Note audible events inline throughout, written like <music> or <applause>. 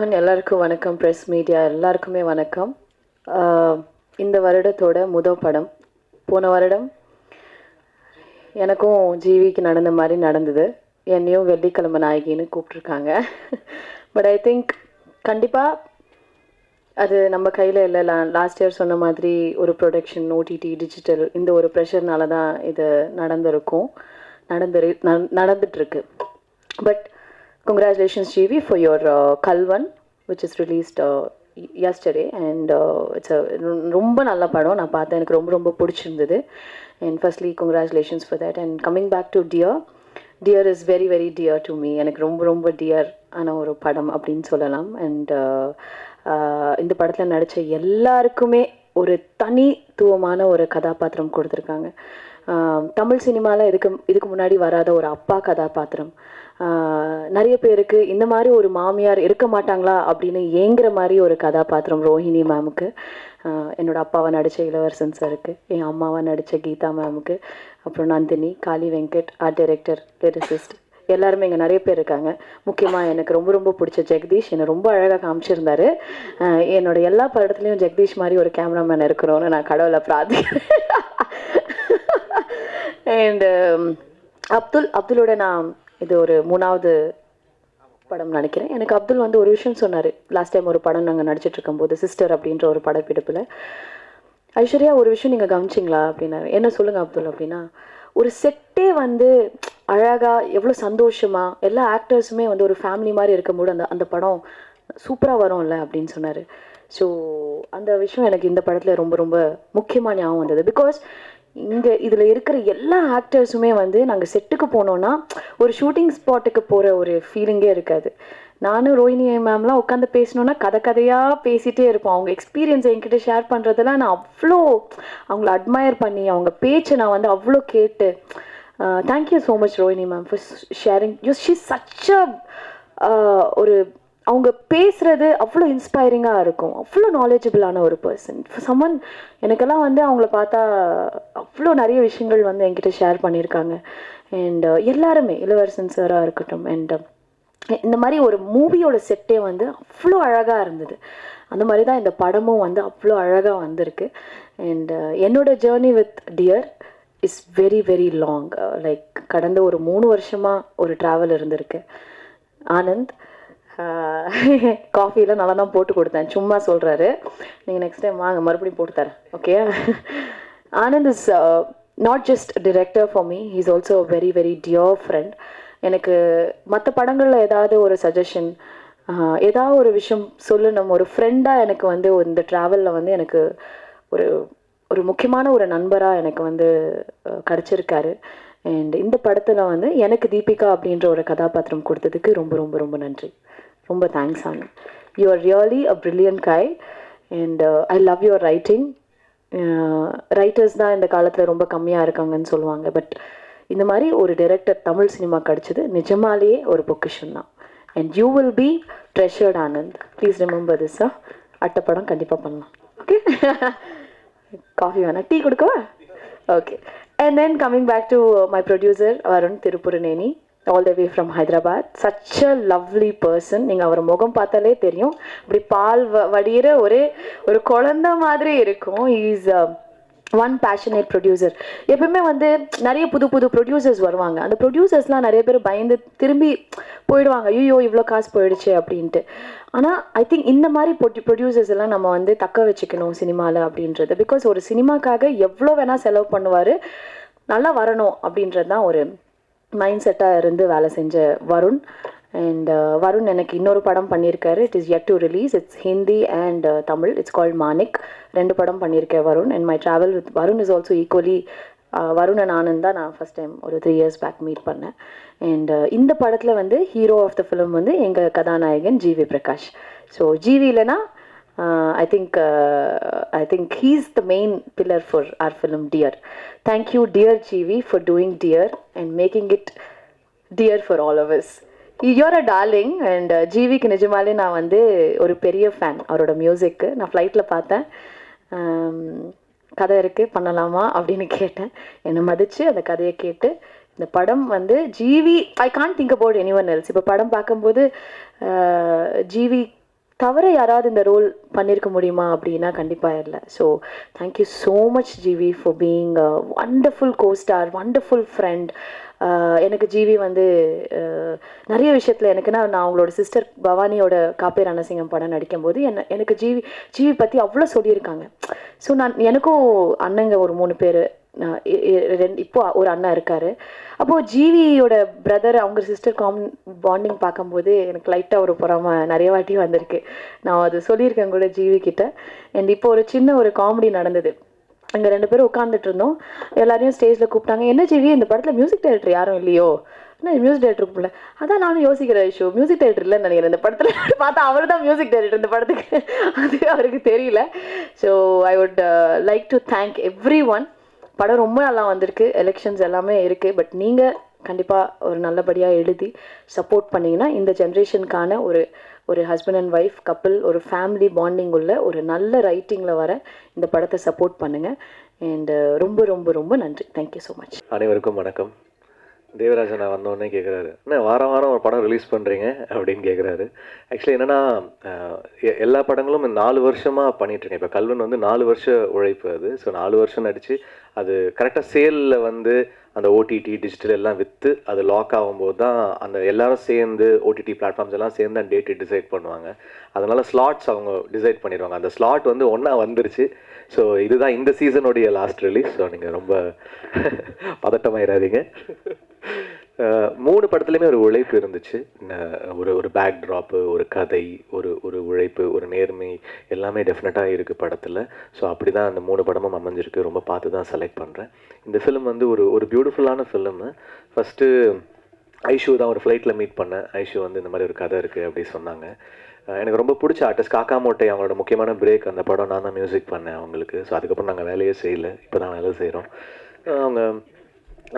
மோகன் எல்லாருக்கும் வணக்கம். ப்ரெஸ் மீடியா எல்லாருக்குமே வணக்கம். இந்த வருடத்தோட முதல் படம். போன வருடம் எனக்கும் ஜீவிக்கு நடந்த மாதிரி நடந்தது. என்னையும் வெள்ளிக்கிழமை நாயகின்னு கூப்பிட்ருக்காங்க பட் ஐ திங்க் கண்டிப்பாக அது நம்ம கையில் இல்லை. லாஸ்ட் இயர் சொன்ன மாதிரி ஒரு ப்ரொடக்ஷன் ஓடிடி டிஜிட்டல் இந்த ஒரு ப்ரெஷர்னால தான் இது நடந்திருக்கும். நடந்துரு நடந்துட்டுருக்கு. But congratulations GV for Kalvan Kalvan which is uh, yesterday and it's ரொம்ப நல்ல படம் நான் பார்த்தேன் எனக்கு ரொம்ப ரொம்ப பிடிச்சிருந்தது and firstly congratulations for that and coming back to dear dear is very very dear to me எனக்கு ரொம்ப ரொம்ப டியர் ஆன ஒரு படம் அப்படின்னு சொல்லலாம் அண்ட் இந்த படத்தில் நடித்த எல்லாருக்குமே ஒரு தனித்துவமான ஒரு கதாபாத்திரம் கொடுத்துருக்காங்க தமிழ் சினிமாவில் இதுக்கு இதுக்கு முன்னாடி வராத ஒரு அப்பா கதாபாத்திரம் நிறைய பேருக்கு இந்த மாதிரி ஒரு மாமியார் இருக்க மாட்டாங்களா அப்படின்னு ஏங்குற மாதிரி ஒரு கதாபாத்திரம் ரோஹிணி மேமுக்கு என்னோட அப்பாவை நடித்த இளவரசன் சாருக்கு என் அம்மாவை நடித்த கீதா மேமுக்கு அப்புறம் Nandini Kaali Venkat art director lyricist எல்லாருமே இங்கே நிறைய பேர் இருக்காங்க. முக்கியமாக எனக்கு ரொம்ப ரொம்ப பிடிச்ச ஜெகதீஷ். என்னை ரொம்ப அழகாக காமிச்சிருந்தாரு. என்னோட எல்லா படத்துலையும் ஜெகதீஷ் மாதிரி ஒரு கேமராமேன் இருக்கிறோம்னு நான் கடவுளை பிரார்த்திக்கிறேன். <laughs> அண்ட் அப்துல் அப்துலோட நான் இது ஒரு மூணாவது படம் நினைக்கிறேன். எனக்கு அப்துல் வந்து ஒரு விஷயம் சொன்னார். லாஸ்ட் டைம் ஒரு படம் நாங்கள் நடிச்சிட்டு இருக்கும்போது சிஸ்டர் அப்படின்ற ஒரு படப்பிடிப்பில். ஐஸ்வர்யா ஒரு விஷயம் நீங்கள் கவனிச்சிங்களா அப்படின்னாரு. என்ன சொல்லுங்கள் அப்துல் அப்படின்னா ஒரு செட்டே வந்து அழகாக எவ்வளோ சந்தோஷமாக எல்லா ஆக்டர்ஸுமே வந்து ஒரு ஃபேமிலி மாதிரி இருக்கும்போது அந்த அந்த படம் சூப்பராக வரும்ல அப்படின்னு சொன்னார். ஸோ அந்த விஷயம் எனக்கு இந்த படத்தில் ரொம்ப ரொம்ப முக்கியமாக ஞாபகம் வந்தது. பிகாஸ் இங்கே இதில் இருக்கிற எல்லா ஆக்டர்ஸுமே வந்து நாங்கள் செட்டுக்கு போனோன்னா ஒரு ஷூட்டிங் ஸ்பாட்டுக்கு போகிற ஒரு ஃபீலிங்கே இருக்காது. நானும் ரோஹினி மேம்லாம் உட்காந்து பேசணுன்னா கதை கதையாக பேசிகிட்டே இருப்போம். அவங்க எக்ஸ்பீரியன்ஸ் என்கிட்ட ஷேர் பண்ணுறதெல்லாம் நான் அவ்வளோ அவங்கள அட்மயர் பண்ணி அவங்க பேச்சை நான் வந்து அவ்வளோ கேட்டு thank you so much Rohini ma'am for sharing you she such a ஒரு அவங்க பேசுறது அவ்வளோ இன்ஸ்பைரிங்காக இருக்கும். அவ்வளோ நாலேஜபிளான ஒரு பர்சன் சம்மன் எனக்கெல்லாம் வந்து அவங்கள பார்த்தா அவ்வளோ நிறைய விஷயங்கள் வந்து என்கிட்ட ஷேர் பண்ணியிருக்காங்க. அண்ட் uh, எல்லாருமே இளவரசன் சாராக இருக்கட்டும் அண்ட் um, இந்த மாதிரி ஒரு மூவியோட செட்டே வந்து அவ்வளோ அழகாக இருந்தது. அந்த மாதிரி தான் இந்த படமும் வந்து அவ்வளோ அழகாக வந்திருக்கு. அண்ட் uh, என்னோட journey with dear is very very long like கடந்த ஒரு மூணு வருஷமாக ஒரு ட்ராவல் இருந்திருக்கு. ஆனந்த் காஃபியில் <laughs> நல்லா தான் போட்டு கொடுத்தேன். சும்மா சொல்கிறாரு நீங்கள் நெக்ஸ்ட் டைம் வாங்க மறுபடியும் போட்டு தரேன். Okay <laughs> Anand is not just director for me he's also very very dear friend எனக்கு மற்ற படங்களில் ஏதாவது ஒரு சஜஷன் ஏதாவது ஒரு விஷயம் சொல்லணும் ஒரு ஃப்ரெண்டாக எனக்கு வந்து இந்த ட்ராவலில் வந்து எனக்கு ஒரு ஒரு முக்கியமான ஒரு நண்பராக எனக்கு வந்து கிடச்சிருக்காரு. அண்ட் இந்த படத்தில் வந்து எனக்கு தீபிகா அப்படின்ற ஒரு கதாபாத்திரம் கொடுத்ததுக்கு ரொம்ப ரொம்ப ரொம்ப நன்றி. ரொம்ப thanks Anand you are really a brilliant guy and I love your writing writers தான் இந்த காலத்தில் ரொம்ப கம்மியாக இருக்காங்கன்னு சொல்லுவாங்க. பட் இந்த மாதிரி ஒரு டைரக்டர் தமிழ் சினிமா கிடச்சிது நிஜமாலேயே ஒரு பொக்கிஷன் தான். And you will be treasured Anand please remember this அட்டப்படம் கண்டிப்பாக பண்ணலாம். ஓகே காஃபி <laughs> வேணா? டீ கொடுக்கவா? Okay and then coming back to my producer Varun Tiruppuraneni all the way from Hyderabad such a lovely person நீங்கள் அவர் முகம் பார்த்தாலே தெரியும். இப்படி பால் வ வடிகிற ஒரு ஒரு குழந்த மாதிரி இருக்கும். இஸ் ஒன் பேஷனேட் ப்ரொடியூசர் எப்பவுமே வந்து நிறைய புது புது ப்ரொடியூசர்ஸ் வருவாங்க. அந்த ப்ரொடியூசர்ஸ்லாம் நிறைய பேர் பயந்து திரும்பி போயிடுவாங்க. ஐயோ இவ்வளோ காசு போயிடுச்சு அப்படின்ட்டு. ஆனால் ஐ திங்க் இந்த மாதிரி பொட்டி ப்ரொடியூசர்ஸ் எல்லாம் நம்ம வந்து தக்க வச்சுக்கணும் சினிமாவில் அப்படின்றது. பிகாஸ் ஒரு சினிமாக்காக எவ்வளோ வேணால் செலவு பண்ணுவார் நல்லா வரணும் அப்படின்றது தான் ஒரு மைண்ட் செட்டாக இருந்து வேலை செஞ்ச வருண். அண்ட் uh, வருண் எனக்கு இன்னொரு படம் பண்ணியிருக்காரு. It is yet to release it's Hindi and Tamil it's called Maanik ரெண்டு படம் பண்ணியிருக்கேன் Varun. And my travel with Varun is also equally Varun and Anand தான் நான் ஃபஸ்ட் டைம் ஒரு த்ரீ இயர்ஸ் பேக் மீட் பண்ணேன். அண்ட் uh, இந்த படத்தில் வந்து ஹீரோ ஆஃப் த ஃபிலிம் வந்து எங்கள் கதாநாயகன் ஜிவி பிரகாஷ். ஸோ ஜிவி இல்லைனா I think I think he's the main pillar for our film dear thank you dear GV for doing dear and making it dear for all of us. You're a darling and ஜிவிக்கு நிஜமாலே நான் வந்து ஒரு பெரிய fan அவரோட மியூசிக்கு நான் ஃப்ளைட்டில் பார்த்தேன். Um, கதை இருக்குது பண்ணலாமா அப்படின்னு கேட்டேன். என்னை மதித்து அந்த கதையை கேட்டு இந்த படம் வந்து GV I can't think about anyone else இப்போ படம் பார்க்கும்போது uh, ஆஹ், ஜிவி தவிர யாராவது இந்த ரோல் பண்ணியிருக்க முடியுமா அப்படின்னா கண்டிப்பாக இல்லை. So thank you so much GV for being wonderful costar wonderful friend எனக்கு ஜிவி வந்து uh, நிறைய விஷயத்தில் எனக்குன்னா நான் அவங்களோட சிஸ்டர் பவானியோட காப்பே ரணசிங்கம் படம் நடிக்கும்போது என்ன எனக்கு ஜிவி ஜிவி பற்றி அவ்வளோ சொல்லியிருக்காங்க. ஸோ நான் எனக்கும் அண்ணங்க ஒரு மூணு பேர். ரெண்டு இப்போ ஒரு அண்ணா இருக்காரு. அப்போது ஜீவியோட பிரதர் அவங்க சிஸ்டர் காம் பாண்டிங் பார்க்கும்போது எனக்கு லைட்டாக ஒரு பொறாம நிறைய வாட்டி வந்திருக்கு. நான் அது சொல்லியிருக்கேன் கூட ஜீவி கிட்ட. அண்ட் இப்போ ஒரு சின்ன ஒரு காமெடி நடந்தது. அங்கே ரெண்டு பேரும் உட்காந்துட்டு இருந்தோம். எல்லாரையும் ஸ்டேஜில் கூப்பிட்டாங்க. என்ன ஜீவி இந்த படத்தில் மியூசிக் டைரக்டர் யாரும் இல்லையோ? என்ன மியூசிக் டைரக்டர் கூப்பிடல அதான் நானும் யோசிக்கிறேன் ஷோ மியூசிக் டைரக்டர் இல்லைன்னு நினைக்கிறேன். இந்த படத்தில் <laughs> பார்த்தா அவர் தான் மியூசிக் டைரக்டர் இந்த படத்துக்கு. <laughs> அது அவருக்கு தெரியல. So I would like to thank everyone படம் ரொம்ப நல்லா வந்திருக்கு. எலெக்ஷன்ஸ் எல்லாமே இருக்குது பட் நீங்கள் கண்டிப்பாக ஒரு நல்லபடியாக எழுதி சப்போர்ட் பண்ணிங்கன்னா இந்த ஜென்ரேஷனுக்கான ஒரு ஒரு ஹஸ்பண்ட் அண்ட் ஒய்ஃப் கப்பிள் ஒரு ஃபேமிலி பாண்டிங் உள்ள ஒரு நல்ல ரைட்டிங்கில் வர இந்த படத்தை சப்போர்ட் பண்ணுங்கள் அண்ட் uh, ரொம்ப ரொம்ப ரொம்ப நன்றி. தேங்க்யூ ஸோ மச் அனைவருக்கும் வணக்கம். தேவராஜன் நான் வந்தோடனே கேட்குறாரு என்ன வாரம் வாரம் ஒரு படம் ரிலீஸ் பண்ணுறீங்க அப்படின்னு கேட்குறாரு ஆக்சுவலி என்னென்னா எல்லா படங்களும் இந்த நாலு வருஷமாக பண்ணிகிட்ருக்கேன் இப்போ கல்வன் வந்து நாலு வருஷ உழைப்பு அது. ஸோ நாலு வருஷம் நடித்து அது கரெக்டாக சேலில் வந்து அந்த ஓடிடி டிஜிட்டல் எல்லாம் விற்று அது லாக் ஆகும்போது தான் அந்த எல்லாரும் சேர்ந்து ஓடிடி பிளாட்ஃபார்ம்ஸ் எல்லாம் சேர்ந்து அந்த டேட்டு டிசைட் பண்ணுவாங்க. அதனால ஸ்லாட்ஸ் அவங்க டிசைட் பண்ணிடுவாங்க. அந்த ஸ்லாட் வந்து ஒன்றா வந்துருச்சு. ஸோ இதுதான் இந்த சீசனுடைய லாஸ்ட் ரிலீஸ் ஸோ நீங்கள் ரொம்ப <laughs> பதட்டமாயிடாதீங்க மூணு படத்துலையுமே ஒரு உழைப்பு இருந்துச்சு. ஒரு ஒரு பேக் ட்ராப்பு ஒரு கதை ஒரு ஒரு உழைப்பு ஒரு நேர்மை எல்லாமே டெஃபினட்டாக இருக்குது படத்தில். ஸோ அப்படி தான் அந்த மூணு படமும் அமைஞ்சிருக்கு. ரொம்ப பார்த்து தான் செலக்ட் பண்ணுறேன் இந்த ஃபிலிம் வந்து ஒரு ஒரு பியூட்டிஃபுல்லான ஃபிலிமு ஃபஸ்ட்டு ஐஷு தான் ஒரு ஃப்ளைட்டில் மீட் பண்ணேன். ஐஷு வந்து இந்த மாதிரி ஒரு கதை இருக்குது அப்படி சொன்னாங்க. எனக்கு ரொம்ப பிடிச்ச ஆர்டிஸ்ட் காக்கா மோட்டை அவங்களோட முக்கியமான பிரேக் அந்த படம் நான் தான் மியூசிக் பண்ணேன் அவங்களுக்கு. ஸோ அதுக்கப்புறம் நாங்கள் வேலையே செய்யலை. இப்போ தான் வேலை செய்கிறோம் அவங்க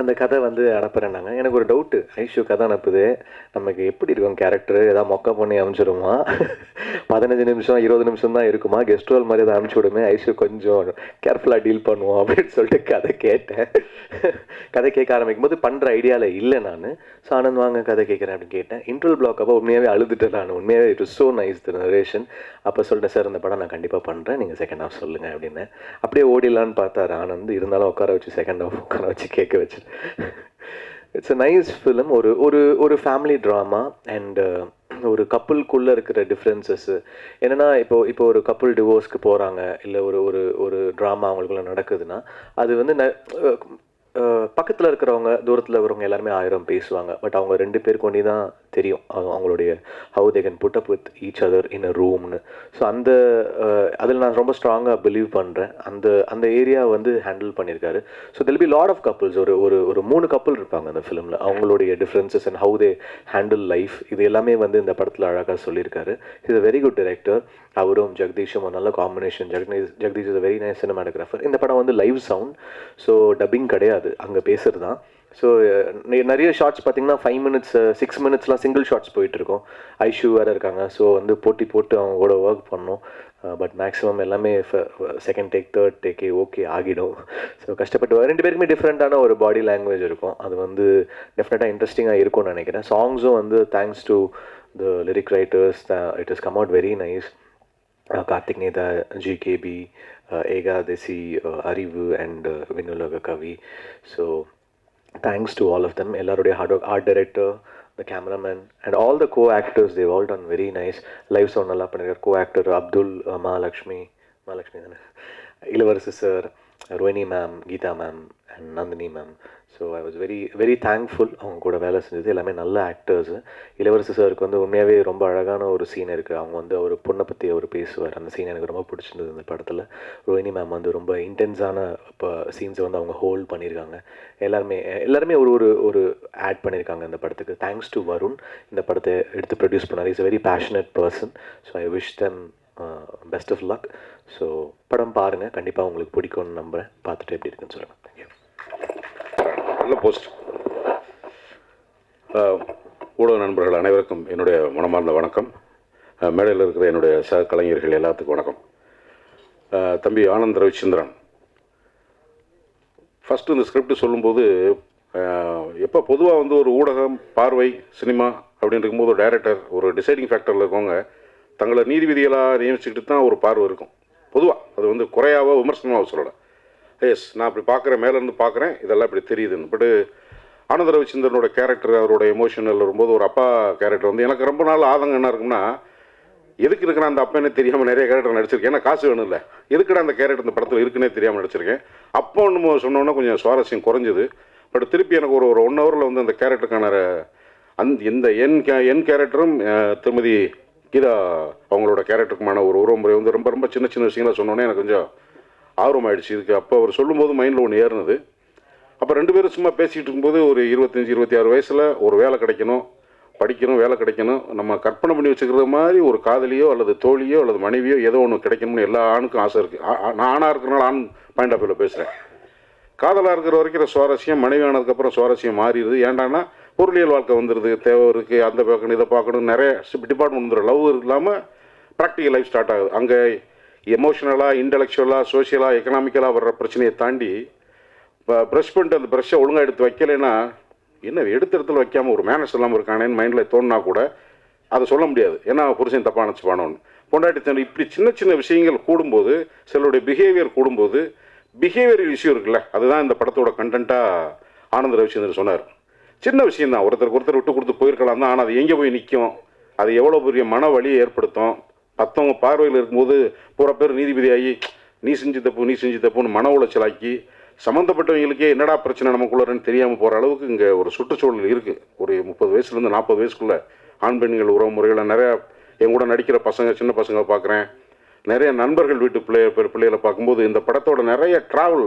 அந்த கதை வந்து அனுப்புகிறேன்னாங்க எனக்கு ஒரு டவுட்டு ஐஷு கதை அனுப்புது. நமக்கு எப்படி இருக்கும் கேரக்டர் ஏதாவது மொக்க பண்ணி அனுப்பிச்சிடுமா? <laughs> பதினஞ்சு நிமிஷம் இருபது நிமிஷம் தான் இருக்குமா? கெஸ்ட் ரோல் மாதிரி எதாவது அனுப்பிச்சி விடுமே. ஐஷு கொஞ்சம் கேர்ஃபுல்லாக டீல் பண்ணுவோம் அப்படின்னு சொல்லிட்டு கதை கேட்டேன். <laughs> கதை கேட்க ஆரம்பிக்கும் போது பண்ணுற ஐடியாவில் இல்லை நான். ஸோ ஆனந்த் வாங்க கதை கேட்குறேன் அப்படின்னு கேட்டேன். இன்ட்ரல் பிளாக் அப்போ உண்மையாகவே அழுதுட்டேன் நான். உண்மையாகவே it so nice the narration அப்போ சொல்லிட்டேன் சார் இந்த படம் நான் கண்டிப்பாக பண்ணுறேன் நீங்கள் செகண்ட் ஹாஃப் சொல்லுங்கள் அப்படின்னு. அப்படியே ஓடிடலான்னு பார்த்தாரு ஆனந்த். இருந்தாலும் உட்கார வச்சு செகண்ட் ஹாஃப் உட்கார வச்சு கேட்க வச்சு இட்ஸ் அ நைஸ் ஃபிலிம் ஒரு ஒரு ஒரு ஃபேமிலி ட்ராமா அண்ட் ஒரு கப்புளுக்குள்ளே இருக்கிற டிஃப்ரென்சஸ்ஸு என்னென்னா இப்போ இப்போ ஒரு கப்புள் டிவோர்ஸ்க்கு போகிறாங்க இல்லை ஒரு ஒரு ஒரு ட்ராமா அவங்களுக்குள்ள நடக்குதுன்னா அது வந்து ந பக்கத்தில் இருக்கிறவங்க தூரத்தில் இருக்கிறவங்க எல்லாருமே ஆயிரம் பேசுவாங்க. பட் அவங்க ரெண்டு பேருக்கு ஒண்டி தான் தெரியும். அவங்களுடைய how they can put up with each other in a ரூம்னு so அந்த அதில் நான் ரொம்ப ஸ்ட்ராங்காக பிலீவ் பண்ணுறேன் அந்த அந்த ஏரியா வந்து ஹேண்டில் பண்ணியிருக்காரு so there'll be lot of couples ஒரு ஒரு ஒரு மூணு கப்புள் இருப்பாங்க அந்த ஃபிலிமில் அவங்களுடைய differences and how they handle life இது எல்லாமே வந்து இந்த படத்தில் அழகாக சொல்லியிருக்காரு is a very good director அவரும் ஜெகதீஷும் ஒரு நல்ல combination Jagadish Jagadish is very nice cinematographer இந்த படம் வந்து லைவ் சவுண்ட் ஸோ டப்பிங் கிடையாது. அங்கே பேசுகிறது தான். ஸோ நிறைய ஷார்ட்ஸ் பார்த்தீங்கன்னா ஃபைவ் மினிட்ஸ் சிக்ஸ் uh, மினிட்ஸ்லாம் சிங்கிள் ஷார்ட்ஸ் போயிட்டுருக்கோம். ஐஷு வேறு இருக்காங்க. ஸோ வந்து போட்டி போட்டு அவங்க கூட ஒர்க் பண்ணோம். பட் மேக்ஸிமம் எல்லாமே செகண்ட் டேக் தேர்ட் டேக்கே ஓகே ஆகிடும். ஸோ கஷ்டப்பட்டு ரெண்டு பேருக்குமே டிஃப்ரெண்ட்டான ஒரு பாடி லாங்குவேஜ் இருக்கும். அது வந்து டெஃபினட்டாக இன்ட்ரெஸ்டிங்காக இருக்கும்னு நினைக்கிறேன். சாங்ஸும் வந்து thanks to the lyric writers it is come out very nice Karthik Netha GKB Ekadasi Arivu and வினுலக Kavi so thanks to all of them எல்லாருடைய hard work art director the cameraman and all the co actors Dev all done very nice live sound நல்லா பண்ணியிருக்கார் co actor Abdul Mahalakshmi Mahalakshmi தானே? Ilavarasu sir Rohini ma'am Geetha ma'am and Nandini ma'am so I was very very thankful அவங்க கூட வேலை செஞ்சது எல்லாமே நல்ல actors இளவரசு சாருக்கு வந்து உண்மையாகவே ரொம்ப அழகான ஒரு சீன் இருக்குது அவங்க வந்து ஒரு பொண்ணை பற்றி அவர் பேசுவார். அந்த சீன் எனக்கு ரொம்ப பிடிச்சிருந்தது இந்த படத்தில். ரோஹினி மேம் வந்து ரொம்ப இன்டென்ஸான இப்போ சீன்ஸை வந்து அவங்க ஹோல்ட் பண்ணியிருக்காங்க எல்லாருமே எல்லாருமே ஒரு ஒரு ஒரு ஆட் பண்ணியிருக்காங்க இந்த படத்துக்கு. தேங்க்ஸ் டு வருண் இந்த படத்தை எடுத்து ப்ரொடியூஸ் பண்ணார். Is a very passionate person so I wish them best of luck so படம் பாருங்கள் கண்டிப்பாக உங்களுக்கு பிடிக்கும்னு நம்புகிறேன் பார்த்துட்டு எப்படி இருக்குன்னு சொல்லுங்கள் தேங்க்யூ நல்ல போஸ்ட் ஊடக நண்பர்கள் அனைவருக்கும் என்னுடைய மனமார்ந்த வணக்கம். மேடையில் இருக்கிற என்னுடைய சக கலைஞர்கள் எல்லாத்துக்கும் வணக்கம். தம்பி ஆனந்த் ரவிச்சந்திரன். ஃபஸ்ட்டு இந்த ஸ்கிரிப்ட் சொல்லும்போது எப்போ பொதுவாக வந்து ஒரு ஊடகம் பார்வை சினிமா அப்படின்னு இருக்கும்போது ஒரு டைரக்டர் ஒரு டிசைடிங் ஃபேக்டரில் இருக்கவங்க தங்களை நீதிபதிகளாக நியமிச்சுக்கிட்டு தான் ஒரு பார்வை இருக்கும். பொதுவாக அது வந்து குறையாவோ விமர்சனமாக சொல்லலை. எஸ் நான் அப்படி பார்க்குறேன் மேலேருந்து பார்க்குறேன் இதெல்லாம் இப்படி தெரியுதுன்னு. பட்டு ஆனந்த ரவிச்சந்திரனோட கேரக்டர் அவரோட எமோஷனல் வரும்போது ஒரு அப்பா கேரக்டர் வந்து எனக்கு ரொம்ப நாள் ஆதங்கம் என்ன இருக்கும்னா எதுக்கு இருக்கிற அந்த அப்பனே தெரியாமல் நிறைய கேரக்டர் நடிச்சிருக்கேன். ஏன்னா காசு வேணும் இல்லை எதுக்குடா அந்த கேரக்டர் இந்த படத்தில் இருக்குன்னே தெரியாமல் நடிச்சிருக்கேன். அப்போ ஒன்று சொன்னோன்னா கொஞ்சம் சுவாரஸ்யம் குறைஞ்சிது. பட் திருப்பி எனக்கு ஒரு ஒரு ஒன் ஹவரில் வந்து அந்த கேரக்டருக்கான அந் இந்த என் கே என் கேரக்டரும் திருமதி கீதா அவங்களோட கேரக்டருக்குமான ஒரு உறவுமுறை வந்து ரொம்ப ரொம்ப சின்ன சின்ன விஷயங்களை சொன்னோன்னே எனக்கு கொஞ்சம் ஆர்வம் ஆயிடுச்சு இதுக்கு அப்போ அவர் சொல்லும்போது மைண்டில் ஒன்று ஏறினது. அப்போ ரெண்டு பேரும் சும்மா பேசிகிட்டு இருக்கும்போது ஒரு இருபத்தஞ்சி இருபத்தி ஆறு வயசில் ஒரு வேலை கிடைக்கணும் படிக்கணும் வேலை கிடைக்கணும். நம்ம கற்பனை பண்ணி வச்சுக்கிறது மாதிரி ஒரு காதலியோ அல்லது தோழியோ அல்லது மனைவியோ ஏதோ ஒன்று கிடைக்கணும்னு எல்லா ஆணுக்கும் ஆசை இருக்குது நான் ஆணாக இருக்கிறனால ஆண் பாயிண்ட் ஆஃப் வியூவில் பேசுகிறேன் காதலாக இருக்கிற வரைக்கும் சுவாரஸ்யம் மனைவி ஆனதுக்கப்புறம் சுவாரஸ்யம் மாறிடுது. ஏன்டான்னா பொருளியல் வாழ்க்கை வந்துடுது தேவை இருக்குது அந்த பார்க்கணும் இதை பார்க்கணும் நிறைய டிபார்ட்மெண்ட் வந்துடும் லவ் இல்லாமல் ப்ராக்டிக்கல் லைஃப் ஸ்டார்ட் ஆகுது. அங்கே எமோஷனலாக இன்டலெக்சுவலாக சோஷியலாக எக்கனாமிக்கலாக வர்ற பிரச்சனையை தாண்டி இப்போ ப்ரஷ் பண்ணிட்டு அந்த ப்ரஷ்ஷை ஒழுங்காக எடுத்து வைக்கலைன்னா என்ன எடுத்த இடத்துல வைக்காமல் ஒரு மேனஸ் இல்லாமல் இருக்கானேன்னு மைண்டில் தோணுனா கூட அதை சொல்ல முடியாது. ஏன்னா புருஷன் தப்பாக நினச்சிப்பானோன்னு பொண்டாட்டி தண்ணி இப்படி சின்ன சின்ன விஷயங்கள் கூடும்போது சிலருடைய பிஹேவியர் கூடும்போது பிஹேவியர் இஷ்யூ இருக்குல்ல அதுதான் இந்த படத்தோட கண்டென்ட்டாக ஆனந்த ரவிச்சந்திரன் சொன்னார். சின்ன விஷயம் தான் ஒருத்தருக்கு ஒருத்தர் விட்டு கொடுத்து போயிருக்கலாம் தான் ஆனால் அது எங்கே போய் நிற்கும்? அது எவ்வளோ பெரிய மன வலியை ஏற்படுத்தும்? மற்றவங்க பார்வையில் இருக்கும்போது பூரா பேர் நீதிபதியாகி நீ செஞ்சு தப்பு நீ செஞ்சு தப்புன்னு மன உளைச்சலாக்கி சம்மந்தப்பட்டவங்களுக்கே என்னடா பிரச்சனை நமக்குள்ளன்னு தெரியாமல் போகிற அளவுக்கு இங்கே ஒரு சுற்றுச்சூழல் இருக்குது ஒரு முப்பது வயசுலேருந்து நாற்பது வயசுக்குள்ளே ஆண் பெண்கள் உறவு முறைகளை நிறையா என் கூட நடிக்கிற பசங்க சின்ன பசங்க பார்க்குறேன். நிறைய நண்பர்கள் வீட்டு பிள்ளை பிள்ளைகளை பார்க்கும்போது இந்த படத்தோட நிறைய ட்ராவல்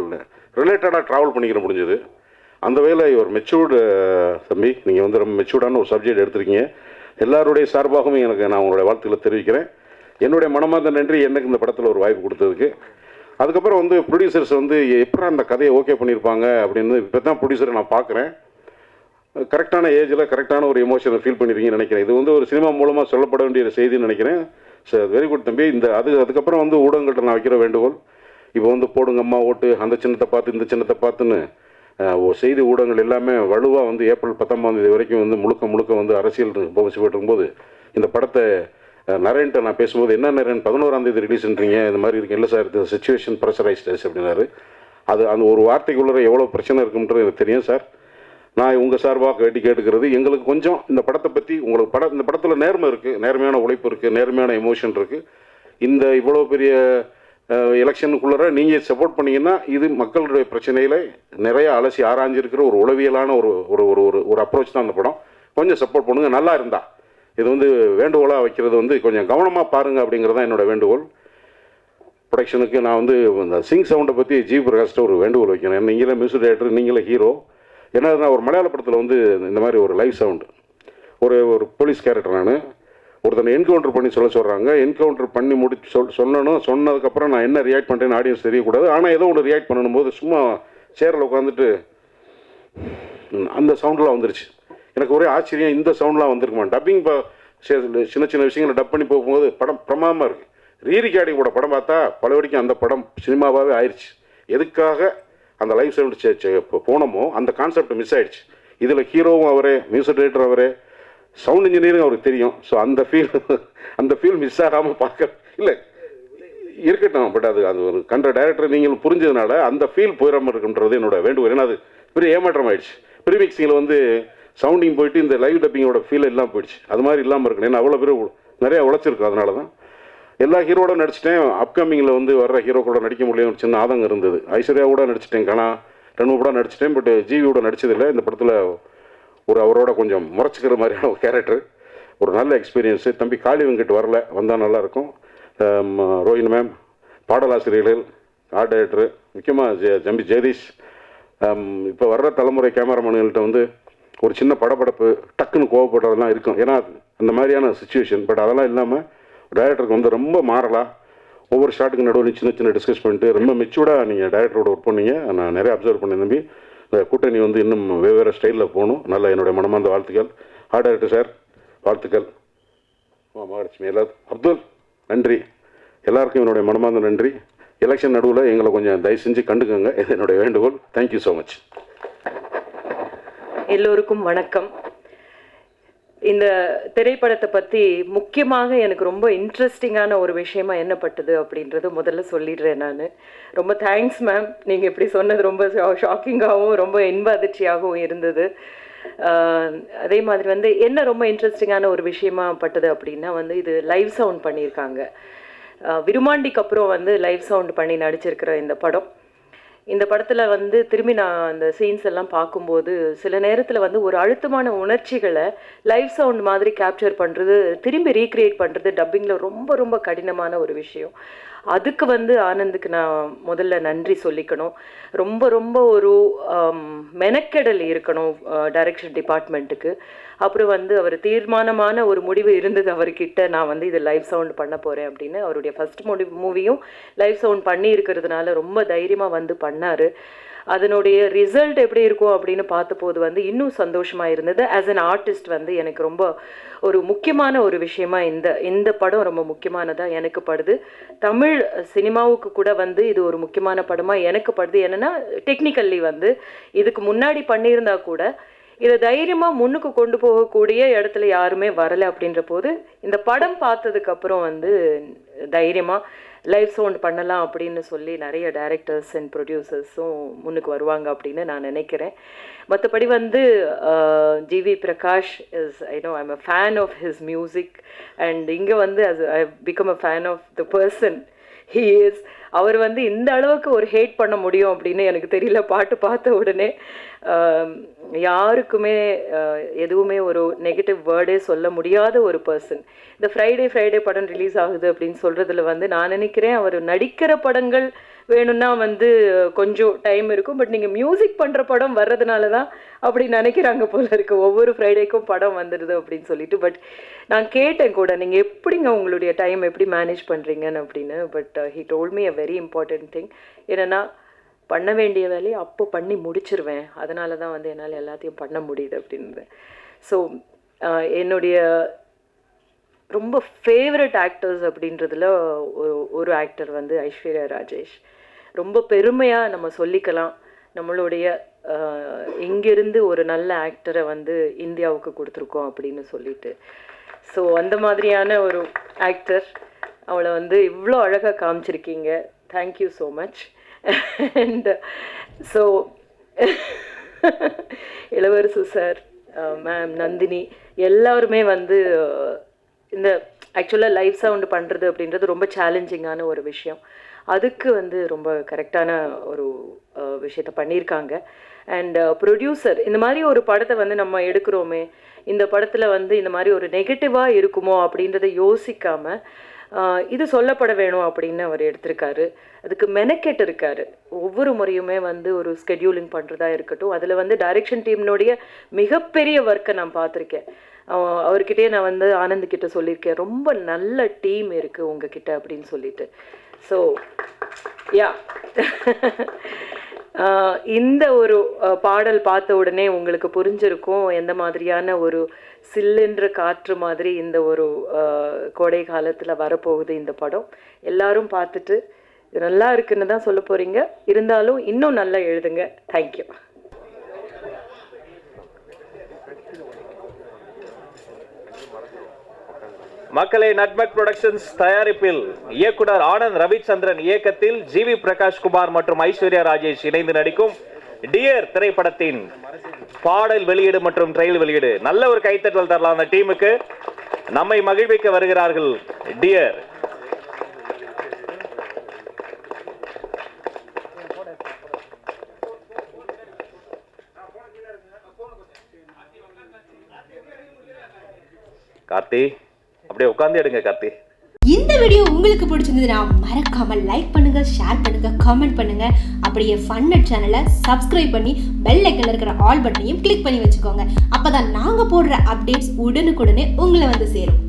ரிலேட்டடாக ட்ராவல் பண்ணிக்கிற முடிஞ்சது. அந்த வகையில் ஒரு மெச்சூர்டு தம்பி. நீங்கள் வந்து ரொம்ப மெச்சூர்டான ஒரு சப்ஜெக்ட் எடுத்திருக்கீங்க. எல்லாருடைய சார்பாகவும் எனக்கு நான் உங்களுடைய வாழ்த்துக்களை தெரிவிக்கிறேன். என்னுடைய மனமார்ந்த நன்றி. எனக்கு இந்த படத்தில் ஒரு வாய்ப்பு கொடுத்ததுக்கு. அதுக்கப்புறம் வந்து ப்ரொடியூசர்ஸ் வந்து எப்படி அந்த கதையை ஓகே பண்ணியிருப்பாங்க அப்படின்னு இப்போ தான் ப்ரொடியூசரை நான் பார்க்குறேன் கரெக்டான ஏஜில் கரெக்டான ஒரு எமோஷனை ஃபீல் பண்ணிருக்கீங்கன்னு நினைக்கிறேன். இது வந்து ஒரு சினிமா மூலமாக சொல்லப்பட வேண்டிய ஒரு செய்தின்னு நினைக்கிறேன். சார் வெரி குட் தம்பி. இந்த அது அதுக்கப்புறம் வந்து ஊடகங்கள்கிட்ட நான் வைக்கிற வேண்டுகோள் இப்போ வந்து போடுங்க அம்மா ஓட்டு அந்த சின்னத்தை பார்த்து இந்த சின்னத்தை பார்த்துன்னு செய்தி ஊடகங்கள் எல்லாமே வலுவாக வந்து ஏப்ரல் பத்தொம்பதாம் தேதி வரைக்கும் வந்து முழுக்க முழுக்க வந்து அரசியல் பவிச்சுட்டு இருக்கும்போது இந்த படத்தை நரேன்ட்ட நான் பேசும்போது என்ன நரேன் பதினோராம் தேதி ரிலீஸ்ன்றீங்க இந்த மாதிரி இருக்கு. இல்லை சார் இது சுச்சுவேஷன் ப்ரெஷரைஸ்டர்ஸ் அப்படின்னாரு. அது அந்த ஒரு வார்த்தைக்குள்ளே எவ்வளோ பிரச்சனை இருக்குன்றது எனக்கு தெரியும் சார். நான் உங்கள் சார்பாக வேண்டி கேட்டுக்கிறது எங்களுக்கு கொஞ்சம் இந்த படத்தை பற்றி உங்களுக்கு படம் இந்த படத்தில் நேர்மை இருக்குது நேர்மையான உழைப்பு இருக்குது நேர்மையான எமோஷன் இருக்குது இந்த இவ்வளோ பெரிய எலெக்ஷனுக்குள்ளே நீங்கள் சப்போர்ட் பண்ணீங்கன்னா இது மக்களுடைய பிரச்சனையில் நிறைய அலசி ஆராய்ஞ்சிருக்கிற ஒரு உளவியலான ஒரு ஒரு ஒரு ஒரு ஒரு அப்ரோச் தான் அந்த படம். கொஞ்சம் சப்போர்ட் பண்ணுங்கள் நல்லா இருந்தா. இது வந்து வேண்டுகோளாக வைக்கிறது வந்து கொஞ்சம் கவனமாக பாருங்க அப்படிங்கிறது தான் என்னோட வேண்டுகோள். ப்ரொடக்ஷனுக்கு நான் வந்து இந்த சிங் சவுண்டை பற்றி ஜி பிரகாஷ்ட ஒரு வேண்டுகோள் வைக்கிறேன். நீங்களே மியூசிக் டைரக்டர் நீங்களே ஹீரோ ஏன்னா நான் ஒரு மலையாள படத்தில் வந்து இந்த மாதிரி ஒரு லைவ் சவுண்டு ஒரு ஒரு போலீஸ் கேரக்டர் நான். ஒருத்தனை என்கவுண்டர் பண்ணி சொல்ல சொல்கிறாங்க என்கவுண்டர் பண்ணி முடிச்சு சொல் சொல்லணும். சொன்னதுக்கப்புறம் நான் என்ன ரியாக்ட் பண்ணுறேன்னு ஆடியன்ஸ் தெரியக்கூடாது. ஆனால் ஏதோ ஒன்று ரியாக்ட் பண்ணணும் போது சும்மா சேரில் உட்காந்துட்டு அந்த சவுண்டெலாம் வந்துருச்சு. எனக்கு ஒரே ஆச்சரியம் இந்த சவுண்ட்லாம் வந்திருக்குமா? டப்பிங் இப்போ சின்ன சின்ன விஷயங்களை டப் பண்ணி போகும்போது படம் பிரமாதமாக இருக்குது ரீரிகார்டிங் கூட படம் பார்த்தா பல வரைக்கும் அந்த படம் சினிமாவாகவே ஆயிடுச்சு எதுக்காக அந்த லைஃப் சவுண்ட் இப்போ போனோமோ அந்த கான்செப்ட் மிஸ் ஆயிடுச்சு. இதில் ஹீரோவும் அவரே மியூசிக் டைரக்டர் அவரே சவுண்ட் இன்ஜினியரிங் அவருக்கு தெரியும். ஸோ அந்த ஃபீல் <laughs> அந்த ஃபீல் மிஸ் ஆகாமல் பார்க்க இல்லை இருக்கட்டும் பட் அது அது ஒரு கண்ட டைரக்டர் நீங்களும் புரிஞ்சதுனால அந்த ஃபீல் போயிடாமல் இருக்குன்றது என்னோட வேண்டுகோள். ஏன்னா அது பெரிய ஏமாற்றம் ஆயிடுச்சு. ப்ரீமிக்ஸிங்கில் வந்து சவுண்டிங் போயிட்டு இந்த லைவ் டப்பிங்கோட ஃபீல் இல்லாமல் போயிடுச்சு. அது மாதிரி இல்லாமல் இருக்கணும். ஏன்னா அவ்வளோ பேர் நிறையா உழைச்சிருக்கும் அதனால தான் எல்லா ஹீரோட நடிச்சிட்டேன். அப்கமிங்கில் வந்து வர்ற ஹீரோ கூட நடிக்க முடியும் ஒரு சின்ன ஆதங்கம் இருந்தது. ஐஸ்வர்யா கூட நடிச்சிட்டேன். கணா ரெண்டு கூட நடிச்சிட்டேன். பட் ஜிவியோட நடிச்சதில்லை. இந்த படத்தில் ஒரு அவரோட கொஞ்சம் முறைச்சிக்கிற மாதிரியான ஒரு கேரக்டர் ஒரு நல்ல எக்ஸ்பீரியன்ஸு தம்பி காளி வெங்கட் வரல வந்தால் நல்லாயிருக்கும் ரோஹின் மேம் பாடலாசிரியர்கள் ஆர்ட் டைரக்டர் முக்கியமாக ஜெ தம்பி ஜெகதீஷ். இப்போ வர்ற தலைமுறை கேமராமேன்கள்கிட்ட வந்து ஒரு சின்ன படபடப்பு டக்குன்னு கோவப்படுறதெல்லாம் இருக்கும். ஏன்னா அந்த மாதிரியான சுச்சுவேஷன் பட் அதெல்லாம் இல்லாமல் டைரக்டருக்கு வந்து ரொம்ப மாறலாம் ஒவ்வொரு ஷாட்டுக்கு நடுவில் சின்ன சின்ன டிஸ்கஸ் பண்ணிட்டு ரொம்ப மெச்சூர்டாக நீங்கள் டைரக்டரோட ஒர்க் பண்ணீங்க. நான் நிறைய அப்சர்வ் பண்ணேன் தம்பி. இந்த கூட்டணி வந்து இன்னும் வெவ்வேறு ஸ்டைலில் போகணும். நல்ல என்னுடைய மனமார்ந்த வாழ்த்துக்கள். ஹார்ட் ஆகிட்டு சார் வாழ்த்துக்கள். மகாலட்சுமி எல்லா அப்துல் நன்றி. எல்லாருக்கும் என்னுடைய மனமார்ந்த நன்றி. எலெக்ஷன் நடுவில் எங்களை கொஞ்சம் தயவு செஞ்சு கண்டுக்கோங்க. இது என்னுடைய வேண்டுகோள். தேங்க்யூ ஸோ மச் எல்லோருக்கும் வணக்கம். இந்த திரைப்படத்தை பற்றி முக்கியமாக எனக்கு ரொம்ப இன்ட்ரெஸ்டிங்கான ஒரு விஷயமா என்னப்பட்டது அப்படின்றது முதல்ல சொல்லிடுறேன் நான். ரொம்ப தேங்க்ஸ் மேம் நீங்கள் இப்படி சொன்னது ரொம்ப ஷாக்கிங்காகவும் ரொம்ப இன்ப அதிர்ச்சியாகவும் இருந்தது. அதே மாதிரி வந்து என்ன ரொம்ப இன்ட்ரெஸ்டிங்கான ஒரு விஷயமா பட்டது அப்படின்னா வந்து இது லைவ் சவுண்ட் பண்ணியிருக்காங்க. விருமாண்டிக்கு அப்புறம் வந்து லைவ் சவுண்ட் பண்ணி நடிச்சிருக்கிற இந்த படம். இந்த படத்தில் வந்து திரும்பி நான் அந்த சீன்ஸ் எல்லாம் பார்க்கும்போது சில நேரத்தில் வந்து ஒரு அழுத்தமான உணர்ச்சிகளை லைவ் சவுண்ட் மாதிரி கேப்சர் பண்ணுறது திரும்பி ரீக்ரியேட் பண்ணுறது டப்பிங்கில் ரொம்ப ரொம்ப கடினமான ஒரு விஷயம். அதுக்கு வந்து ஆனந்துக்கு நான் முதல்ல நன்றி சொல்லிக்கணும். ரொம்ப ரொம்ப ஒரு மெனக்கெடல் இருக்கணும் டைரக்ஷன் டிபார்ட்மெண்ட்டுக்கு அப்புறம் வந்து அவர் தீர்மானமான ஒரு முடிவு இருந்தது அவர்கிட்ட. நான் வந்து இது லைவ் சவுண்ட் பண்ண போகிறேன் அப்படின்னு அவருடைய ஃபர்ஸ்ட் மூவி மூவியும் லைவ் சவுண்ட் பண்ணி இருக்கிறதுனால ரொம்ப தைரியமாக வந்து பண்ணார். அதனுடைய ரிசல்ட் எப்படி இருக்கும் அப்படின்னு பார்த்தபோது வந்து இன்னும் சந்தோஷமாக இருந்தது. ஆஸ் அன் ஆர்டிஸ்ட் வந்து எனக்கு ரொம்ப ஒரு முக்கியமான ஒரு விஷயமா இந்த இந்த படம் ரொம்ப முக்கியமானதாக எனக்கு படுது. தமிழ் சினிமாவுக்கு கூட வந்து இது ஒரு முக்கியமான படமாக எனக்கு படுது. என்னென்னா டெக்னிக்கல்லி வந்து இதுக்கு முன்னாடி பண்ணியிருந்தா கூட இதை தைரியமாக முன்னுக்கு கொண்டு போகக்கூடிய இடத்துல யாருமே வரலை அப்படின்ற போது இந்த படம் பார்த்ததுக்கு அப்புறம் வந்து தைரியமாக லைவ் சவுண்ட் பண்ணலாம் அப்படின்னு சொல்லி நிறைய டைரக்டர்ஸ் அண்ட் ப்ரொடியூசர்ஸும் முன்னுக்கு வருவாங்க அப்படின்னு நான் நினைக்கிறேன். மற்றபடி வந்து GV Prakash is I know I'm a fan of his music and இங்கே வந்து as I become a fan of the person he is அவர் வந்து இந்த அளவுக்கு ஒரு ஹேட் பண்ண முடியும் அப்படின்னு எனக்கு தெரியல. பாட்டு பார்த்த உடனே யாருக்குமே எதுவுமே ஒரு நெகட்டிவ் வேர்டே சொல்ல முடியாத ஒரு பர்சன் இந்த ஃப்ரைடே ஃப்ரைடே படம் ரிலீஸ் ஆகுது அப்படின்னு சொல்கிறதுல வந்து நான் நினைக்கிறேன் அவர் நடிக்கிற படங்கள் வேணும்னா வந்து கொஞ்சம் டைம் இருக்கும். பட் நீங்கள் மியூசிக் பண்ணுற படம் வர்றதுனால தான் அப்படி நினைக்கிறாங்க போல இருக்கு. ஒவ்வொரு ஃப்ரைடேக்கும் படம் வந்துடுது அப்படின்னு சொல்லிட்டு. பட் நான் கேட்டேன் கூட நீங்கள் எப்படிங்க உங்களுடைய டைம் எப்படி மேனேஜ் பண்ணுறீங்கன்னு அப்படின்னு. But he told me a very important thing என்னென்னா பண்ண வேண்டிய வேலையை அப்போ பண்ணி முடிச்சிருவேன். அதனால தான் வந்து என்னால் எல்லாத்தையும் பண்ண முடியுது அப்படின்றது ஸோ uh, என்னுடைய ரொம்ப ஃபேவரட் ஆக்டர்ஸ் அப்படின்றதுல ஒரு ஒரு ஆக்டர் வந்து ஐஸ்வர்யா ராஜேஷ். ரொம்ப பெருமையாக நம்ம சொல்லிக்கலாம். நம்மளுடைய இங்கிருந்து ஒரு நல்ல ஆக்டரை வந்து இந்தியாவுக்கு கொடுத்துருக்கோம் அப்படின்னு சொல்லிட்டு. ஸோ அந்த மாதிரியான ஒரு ஆக்டர் அவளை வந்து இவ்வளோ அழகாக காமிச்சிருக்கீங்க. Thank you so much and so Ilavarasu sir ma'am Nandini எல்லாருமே வந்து இந்த ஆக்சுவலாக லைஃப் சவுண்டு பண்ணுறது அப்படின்றது ரொம்ப சேலஞ்சிங்கான ஒரு விஷயம். அதுக்கு வந்து ரொம்ப கரெக்டான ஒரு விஷயத்த பண்ணியிருக்காங்க. அண்ட் ப்ரொடியூசர் இந்த மாதிரி ஒரு படத்தை வந்து நம்ம எடுக்கிறோமே இந்த படத்தில் வந்து இந்த மாதிரி ஒரு நெகட்டிவாக இருக்குமோ அப்படின்றத யோசிக்காமல் இது சொல்லப்பட வேணும் அப்படின்னு அவர் எடுத்திருக்காரு. அதுக்கு மெனக்கெட்டு இருக்காரு. ஒவ்வொரு முறையுமே வந்து ஒரு ஸ்கெடியூலிங் பண்ணுறதா இருக்கட்டும் அதில் வந்து டைரக்ஷன் டீம்னுடைய மிகப்பெரிய ஒர்க்கை நான் பார்த்துருக்கேன். அவர்கிட்டயே நான் வந்து ஆனந்த் கிட்ட சொல்லியிருக்கேன். ரொம்ப நல்ல டீம் இருக்குது உங்ககிட்ட அப்படின்னு சொல்லிட்டு. ஸோ யா <laughs> இந்த ஒரு பாடல் பார்த்த உடனே உங்களுக்கு புரிஞ்சிருக்கும் எந்த மாதிரியான ஒரு சில்லுன்ற காற்று மாதிரி இந்த ஒரு கோடை காலத்தில் வரப்போகுது இந்த படம். எல்லாரும் பார்த்துட்டு இது நல்லா இருக்குன்னு தான் சொல்ல போகிறீங்க இருந்தாலும் இன்னும் நல்லா எழுதுங்க. தேங்க்யூ மக்களை நட்மக் புரொடக்ஷன்ஸ் தயாரிப்பில் இயக்குனர் ஆனந்த் ரவிச்சந்திரன் இயக்கத்தில் ஜிவி பிரகாஷ் குமார் மற்றும் ஐஸ்வர்யா ராஜேஷ் இணைந்து நடிக்கும் டியர் திரைப்படத்தின் பாடல் வெளியீடு மற்றும் ட்ரெயில் வெளியீடு. நல்ல ஒரு கைத்தட்டல் தரலாம் அந்த டீமுக்கு. நம்மை மகிழ்விக்க வருகிறார்கள் டியர் கார்த்தி. அப்படியே உட்காந்து எடுங்க கார்த்தி. இந்த வீடியோ உங்களுக்கு பிடிச்சிருந்ததுன்னா மறக்காம லைக் பண்ணுங்க ஷேர் பண்ணுங்க கமெண்ட் பண்ணுங்க. அப்படியே ஃபன்னட் சேனலை சப்ஸ்கிரைப் பண்ணி பெல் ஐக்கன்ல இருக்கிற ஆல் பட்டனையும் கிளிக் பண்ணி வச்சுக்கோங்க. அப்பதான் நாங்க போடுற அப்டேட்ஸ் உடனுக்குடனே உங்களை வந்து சேரும்.